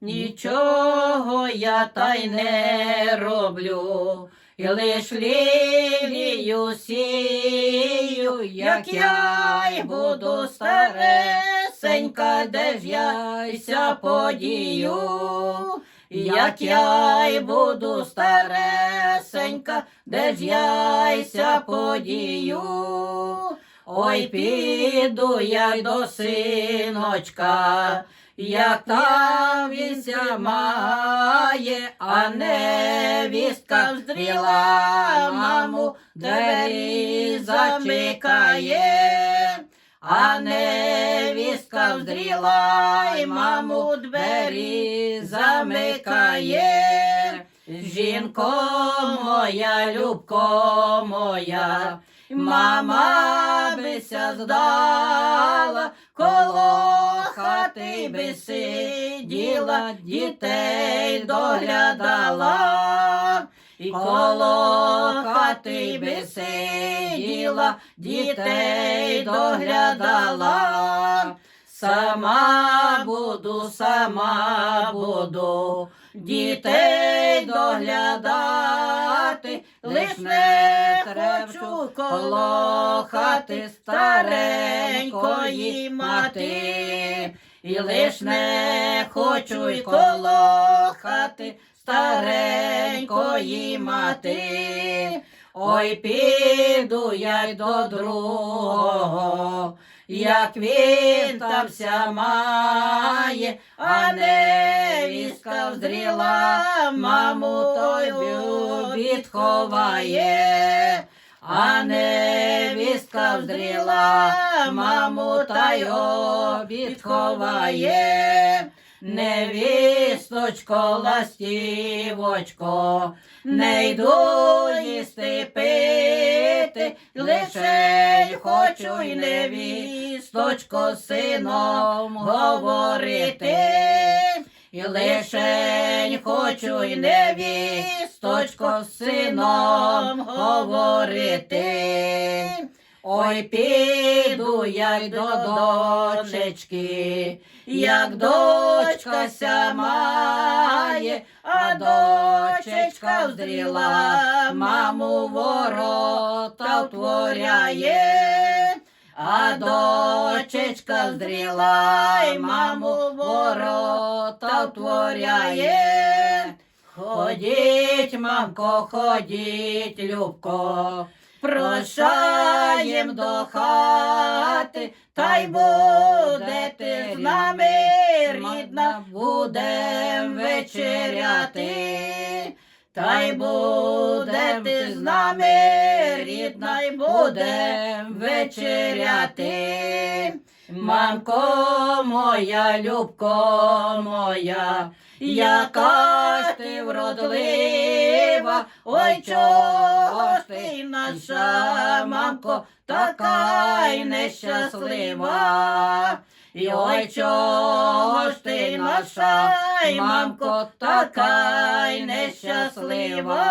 нічого я та й не роблю. І лиш лілію сію, як я й буду старесенька, де ж я ся подію. Як я й буду старесенька, де ж я ся подію. Ой, піду я й до синочка, як там має, а невістка вздріла, маму двері замикає, а невістка вздріла, маму двері замикає. Жінко моя, любко моя, мама бися здала, коло хати би сиділа, дітей доглядала, і коло хати би сиділа, дітей доглядала. Сама буду, сама буду, дітей доглядати, лиш не хочу коло хати старенької мати, і лиш не хочу й коло хати старенької мати. Ой, піду я й до другого, як він там ся має, а невістка вздріла, маму той відховає, а невістка вздріла, маму та й відховає. Невісточко, ластівочко, не йду їсти пити, лише хочу й невісточко сином говорити. І лишень хочу й невісточко з сином говорити. Ой, піду я й до дочечки, як дочка ся має, а дочечка вздріла, маму ворота втворяє, а дочечка вздріла, й маму ворота втворяє. Ходіть, мамко, ходіть, любко, Прошаєм до хати, та й будете з нами, рідна, будем вечеряти, та й будете з нами, рідна, й будем вечеряти. Мамко моя, любко моя, яка ж ти вродлива, ой, чого ж ти наша мамко, така й нещаслива. І ой, чого ж ти наша мамко, така й нещаслива.